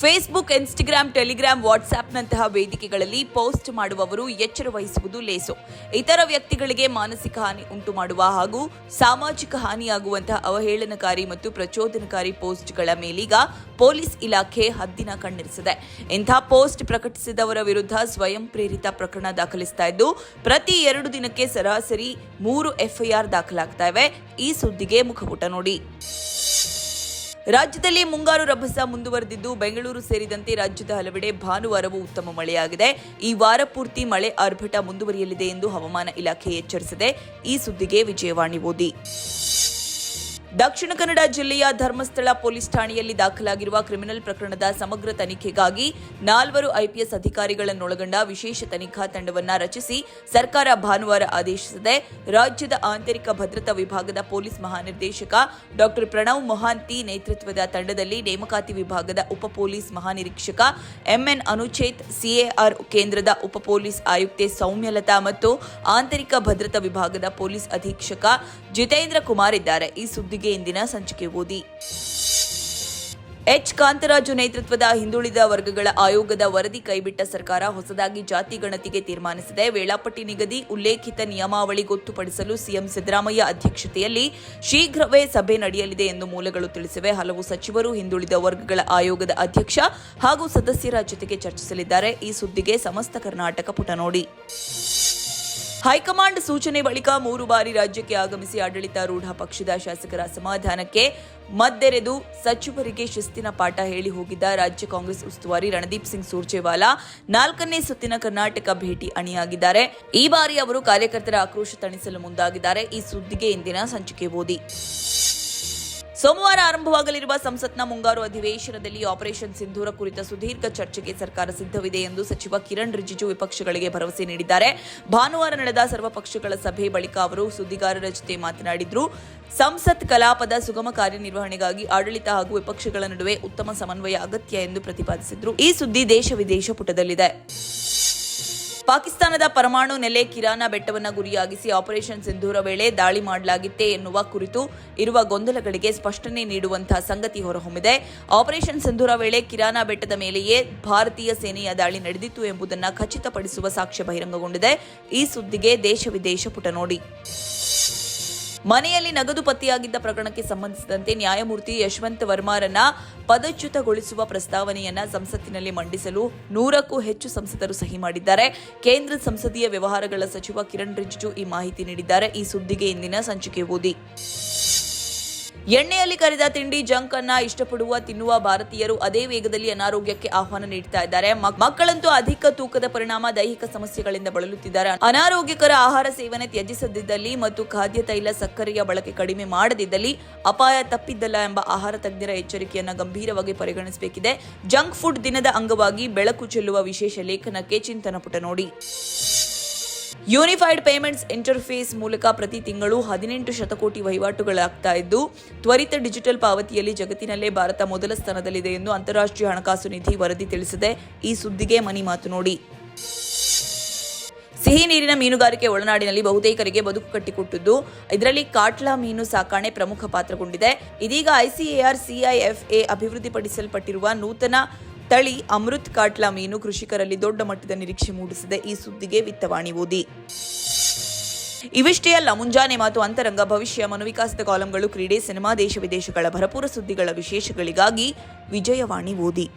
Facebook Instagram telegram ವಾಟ್ಸ್ಆ್ಯಪ್ನಂತಹ ವೇದಿಕೆಗಳಲ್ಲಿ post ಮಾಡುವವರು ಎಚ್ಚರ ವಹಿಸುವುದು ಲೇಸು. ಇತರ ವ್ಯಕ್ತಿಗಳಿಗೆ ಮಾನಸಿಕ ಹಾನಿ ಉಂಟು ಮಾಡುವ ಹಾಗೂ ಸಾಮಾಜಿಕ ಹಾನಿಯಾಗುವಂತಹ ಅವಹೇಳನಕಾರಿ ಮತ್ತು ಪ್ರಚೋದನಕಾರಿ ಪೋಸ್ಟ್ಗಳ ಮೇಲೀಗ ಪೊಲೀಸ್ ಇಲಾಖೆ ಹದ್ದಿನ ಕಣ್ಣಿರಿಸಿದೆ. ಇಂಥ ಪೋಸ್ಟ್ ಪ್ರಕಟಿಸಿದವರ ವಿರುದ್ಧ ಸ್ವಯಂ ಪ್ರೇರಿತ ಪ್ರಕರಣ ದಾಖಲಿಸ್ತಾ ಇದ್ದು, ಪ್ರತಿ ಎರಡು ದಿನಕ್ಕೆ ಸರಾಸರಿ ಮೂರು ಎಫ್ಐಆರ್ ದಾಖಲಾಗ್ತಾ ಇವೆ. ಈ ಸುದ್ದಿಗೆ ಮುಖಪುಟ ನೋಡಿ. ರಾಜ್ಯದಲ್ಲಿ ಮುಂಗಾರು ರಭಸ ಮುಂದುವರೆದಿದ್ದು ಬೆಂಗಳೂರು ಸೇರಿದಂತೆ ರಾಜ್ಯದ ಹಲವೆಡೆ ಭಾನುವಾರವೂ ಉತ್ತಮ ಮಳೆಯಾಗಿದೆ. ಈ ವಾರ ಪೂರ್ತಿ ಮಳೆ ಆರ್ಭಟ ಮುಂದುವರಿಯಲಿದೆ ಎಂದು ಹವಾಮಾನ ಇಲಾಖೆ ಎಚ್ಚರಿಸಿದೆ. ಈ ಸುದ್ದಿಗೆ ವಿಜಯವಾಣಿ ಓದಿ. ದಕ್ಷಿಣ ಕನ್ನಡ ಜಿಲ್ಲೆಯ ಧರ್ಮಸ್ಥಳ ಪೊಲೀಸ್ ಠಾಣೆಯಲ್ಲಿ ದಾಖಲಾಗಿರುವ ಕ್ರಿಮಿನಲ್ ಪ್ರಕರಣದ ಸಮಗ್ರ ತನಿಖೆಗಾಗಿ ನಾಲ್ವರು ಐಪಿಎಸ್ ಅಧಿಕಾರಿಗಳನ್ನೊಳಗೊಂಡ ವಿಶೇಷ ತನಿಖಾ ತಂಡವನ್ನು ರಚಿಸಿ ಸರ್ಕಾರ ಭಾನುವಾರ ಆದೇಶಿಸಿದೆ. ರಾಜ್ಯದ ಆಂತರಿಕ ಭದ್ರತಾ ವಿಭಾಗದ ಪೊಲೀಸ್ ಮಹಾನಿರ್ದೇಶಕ ಡಾ. ಪ್ರಣವ್ ಮೊಹಾಂತಿ ನೇತೃತ್ವದ ತಂಡದಲ್ಲಿ ನೇಮಕಾತಿ ವಿಭಾಗದ ಉಪ ಪೊಲೀಸ್ ಮಹಾನಿರೀಕ್ಷಕ ಎಂಎನ್ ಅನುಚೇತ್, ಸಿಎಆರ್ ಕೇಂದ್ರದ ಉಪ ಪೊಲೀಸ್ ಆಯುಕ್ತೆ ಸೌಮ್ಯಲತಾ ಮತ್ತು ಆಂತರಿಕ ಭದ್ರತಾ ವಿಭಾಗದ ಪೊಲೀಸ್ ಅಧೀಕ್ಷಕ ಜಿತೇಂದ್ರ ಕುಮಾರ್ ಇದ್ದಾರೆ. ಈ ಸುದ್ದಿಗೆ ಇಂದಿನ ಸಂಚಿಕೆ ಓದಿ. ಎಚ್. ಕಾಂತರಾಜು ನೇತೃತ್ವದ ಹಿಂದುಳಿದ ವರ್ಗಗಳ ಆಯೋಗದ ವರದಿ ಕೈಬಿಟ್ಟ ಸರ್ಕಾರ ಹೊಸದಾಗಿ ಜಾತಿ ಗಣತಿಗೆ ತೀರ್ಮಾನಿಸಿದೆ. ವೇಳಾಪಟ್ಟಿ ನಿಗದಿ, ಉಲ್ಲೇಖಿತ ನಿಯಮಾವಳಿ ಗೊತ್ತುಪಡಿಸಲು ಸಿಎಂ ಸಿದ್ದರಾಮಯ್ಯ ಅಧ್ಯಕ್ಷತೆಯಲ್ಲಿ ಶೀಘ್ರವೇ ಸಭೆ ನಡೆಯಲಿದೆ ಎಂದು ಮೂಲಗಳು ತಿಳಿಸಿವೆ. ಹಲವು ಸಚಿವರು ಹಿಂದುಳಿದ ವರ್ಗಗಳ ಆಯೋಗದ ಅಧ್ಯಕ್ಷ ಹಾಗೂ ಸದಸ್ಯರ ಜೊತೆಗೆ ಚರ್ಚಿಸಲಿದ್ದಾರೆ. ಈ ಸುದ್ದಿಗೆ ಸಮಸ್ತ ಕರ್ನಾಟಕ ಪುಟ ನೋಡಿ. ಹೈಕಮಾಂಡ್ ಸೂಚನೆ ಬಳಿಕ ಮೂರು ಬಾರಿ ರಾಜ್ಯಕ್ಕೆ ಆಗಮಿಸಿ ಆಡಳಿತಾರೂಢ ಪಕ್ಷದ ಶಾಸಕರ ಅಸಮಾಧಾನಕ್ಕೆ ಮದ್ದೆರೆದು ಸಚಿವರಿಗೆ ಶಿಸ್ತಿನ ಪಾಠ ಹೇಳಿ ಹೋಗಿದ್ದ ರಾಜ್ಯ ಕಾಂಗ್ರೆಸ್ ಉಸ್ತುವಾರಿ ರಣದೀಪ್ ಸಿಂಗ್ ಸುರ್ಜೇವಾಲಾ ನಾಲ್ಕನೇ ಸುತ್ತಿನ ಕರ್ನಾಟಕ ಭೇಟಿ ಅಣಿಯಾಗಿದ್ದಾರೆ. ಈ ಬಾರಿ ಅವರು ಕಾರ್ಯಕರ್ತರ ಆಕ್ರೋಶ ತಣಿಸಲು ಮುಂದಾಗಿದ್ದಾರೆ. ಈ ಸುದ್ದಿಗೆ ಇಂದಿನ ಸಂಚಿಕೆ ಓದಿ. ಸೋಮವಾರ ಆರಂಭವಾಗಲಿರುವ ಸಂಸತ್ನ ಮುಂಗಾರು ಅಧಿವೇಶನದಲ್ಲಿ ಆಪರೇಷನ್ ಸಿಂಧೂರ ಕುರಿತ ಸುದೀರ್ಘ ಚರ್ಚೆಗೆ ಸರ್ಕಾರ ಸಿದ್ಧವಿದೆ ಎಂದು ಸಚಿವ ಕಿರಣ್ ರಿಜಿಜು ವಿಪಕ್ಷಗಳಿಗೆ ಭರವಸೆ ನೀಡಿದ್ದಾರೆ. ಭಾನುವಾರ ನಡೆದ ಸರ್ವಪಕ್ಷಗಳ ಸಭೆ ಬಳಿಕ ಅವರು ಸುದ್ದಿಗಾರರ ಜೊತೆ ಮಾತನಾಡಿದ್ರು. ಸಂಸತ್ ಕಲಾಪದ ಸುಗಮ ಕಾರ್ಯನಿರ್ವಹಣೆಗಾಗಿ ಆಡಳಿತ ಹಾಗೂ ವಿಪಕ್ಷಗಳ ನಡುವೆ ಉತ್ತಮ ಸಮನ್ವಯ ಅಗತ್ಯ ಎಂದು ಪ್ರತಿಪಾದಿಸಿದ್ರು. ಈ ಸುದ್ದಿ ದೇಶ ವಿದೇಶ ಪುಟದಲ್ಲಿದೆ. ಪಾಕಿಸ್ತಾನದ ಪರಮಾಣು ನೆಲೆ ಕಿರಾನ ಬೆಟ್ಟವನ್ನು ಗುರಿಯಾಗಿಸಿ ಆಪರೇಷನ್ ಸಿಂಧೂರ ವೇಳೆ ದಾಳಿ ಮಾಡಲಾಗಿತ್ತೇ ಎನ್ನುವ ಕುರಿತು ಇರುವ ಗೊಂದಲಗಳಿಗೆ ಸ್ಪಷ್ಟನೆ ನೀಡುವಂತಹ ಸಂಗತಿ ಹೊರಹೊಮ್ಮಿದೆ. ಆಪರೇಷನ್ ಸಿಂಧೂರ ವೇಳೆ ಕಿರಾನ ಬೆಟ್ಟದ ಮೇಲೆಯೇ ಭಾರತೀಯ ಸೇನೆಯ ದಾಳಿ ನಡೆದಿತ್ತು ಎಂಬುದನ್ನು ಖಚಿತಪಡಿಸುವ ಸಾಕ್ಷ್ಯ ಬಹಿರಂಗಗೊಂಡಿದೆ. ಈ ಸುದ್ದಿಗೆ ದೇಶ ವಿದೇಶ ಪುಟ ನೋಡಿ. ಮನೆಯಲ್ಲಿ ನಗದು ಪತ್ತೆಯಾಗಿದ್ದ ಪ್ರಕರಣಕ್ಕೆ ಸಂಬಂಧಿಸಿದಂತೆ ನ್ಯಾಯಮೂರ್ತಿ ಯಶವಂತ್ ವರ್ಮಾರನ್ನ ಪದಚ್ಯುತಗೊಳಿಸುವ ಪ್ರಸ್ತಾವನೆಯನ್ನ ಸಂಸತ್ತಿನಲ್ಲಿ ಮಂಡಿಸಲು ನೂರಕ್ಕೂ ಹೆಚ್ಚು ಸಂಸದರು ಸಹಿ ಮಾಡಿದ್ದಾರೆ. ಕೇಂದ್ರ ಸಂಸದೀಯ ವ್ಯವಹಾರಗಳ ಸಚಿವ ಕಿರಣ್ ರಿಜಿಜು ಈ ಮಾಹಿತಿ ನೀಡಿದ್ದಾರೆ. ಈ ಸುದ್ದಿಗೆ ಇಂದಿನ ಸಂಚಿಕೆ ಓದಿ. ಎಣ್ಣೆಯಲ್ಲಿ ಕರಿದ ತಿಂಡಿ ಜಂಕ್ ಅನ್ನ ಇಷ್ಟಪಡುವ, ತಿನ್ನುವ ಭಾರತೀಯರು ಅದೇ ವೇಗದಲ್ಲಿ ಅನಾರೋಗ್ಯಕ್ಕೆ ಆಹ್ವಾನ ನೀಡ್ತಾ ಇದ್ದಾರೆ. ಮಕ್ಕಳಂತೂ ಅಧಿಕ ತೂಕದ ಪರಿಣಾಮ ದೈಹಿಕ ಸಮಸ್ಯೆಗಳಿಂದ ಬಳಲುತ್ತಿದ್ದಾರೆ. ಅನಾರೋಗ್ಯಕರ ಆಹಾರ ಸೇವನೆ ತ್ಯಜಿಸದಿದ್ದಲ್ಲಿ ಮತ್ತು ಖಾದ್ಯ ತೈಲ ಸಕ್ಕರೆಯ ಬಳಕೆ ಕಡಿಮೆ ಮಾಡದಿದ್ದಲ್ಲಿ ಅಪಾಯ ತಪ್ಪಿದ್ದಲ್ಲ ಎಂಬ ಆಹಾರ ತಜ್ಞರ ಎಚ್ಚರಿಕೆಯನ್ನು ಗಂಭೀರವಾಗಿ ಪರಿಗಣಿಸಬೇಕಿದೆ. ಜಂಕ್ ಫುಡ್ ದಿನದ ಅಂಗವಾಗಿ ಬೆಳಕು ಚೆಲ್ಲುವ ವಿಶೇಷ ಲೇಖನಕ್ಕೆ ಚಿಂತನ ಪುಟ ನೋಡಿ. ಯೂನಿಫೈಡ್ ಪೇಮೆಂಟ್ಸ್ ಇಂಟರ್ಫೇಸ್ ಮೂಲಕ ಪ್ರತಿ ತಿಂಗಳು ಹದಿನೆಂಟು ಶತಕೋಟಿ ವಹಿವಾಟುಗಳಾಗ್ತಾ ಇದ್ದು, ತ್ವರಿತ ಡಿಜಿಟಲ್ ಪಾವತಿಯಲ್ಲಿ ಜಗತ್ತಿನಲ್ಲೇ ಭಾರತ ಮೊದಲ ಸ್ಥಾನದಲ್ಲಿದೆ ಎಂದು ಅಂತಾರಾಷ್ಟ್ರೀಯ ಹಣಕಾಸು ನಿಧಿ ವರದಿ ತಿಳಿಸಿದೆ. ಈ ಸುದ್ದಿಗೆ ಮನಿ ಮಾತು ನೋಡಿ. ಸಿಹಿ ನೀರಿನ ಮೀನುಗಾರಿಕೆ ಒಳನಾಡಿನಲ್ಲಿ ಬಹುತೇಕರಿಗೆ ಬದುಕು ಕಟ್ಟಿಕೊಟ್ಟಿದ್ದು, ಇದರಲ್ಲಿ ಕಾಟ್ಲಾ ಮೀನು ಸಾಕಾಣೆ ಪ್ರಮುಖ ಪಾತ್ರಗೊಂಡಿದೆ. ಇದೀಗ ಐಸಿಎಆರ್ ಸಿಐಎಫ್ಎ ಅಭಿವೃದ್ಧಿಪಡಿಸಲ್ಪಟ್ಟಿರುವ ನೂತನ ತಳಿ ಅಮೃತ್ ಕಾಟ್ಲಾ ಮೀನು ಕೃಷಿಕರಲ್ಲಿ ದೊಡ್ಡ ಮಟ್ಟದ ನಿರೀಕ್ಷೆ ಮೂಡಿಸಿದೆ. ಈ ಸುದ್ದಿಗೆ ವಿತ್ತವಾಣಿ ಓದಿ. ಇವಿಷ್ಟೇ ಅಲ್ಲ, ಮುಂಜಾನೆ ಮಾತು ಅಂತರಂಗ, ಭವಿಷ್ಯ, ಮನೋವಿಕಾಸದ ಕಾಲಂಗಳು, ಕ್ರೀಡೆ, ಸಿನಿಮಾ, ದೇಶ ವಿದೇಶಗಳ ಭರಪೂರ ಸುದ್ದಿಗಳ ವಿಶೇಷಗಳಿಗಾಗಿ ವಿಜಯವಾಣಿ ಓದಿ.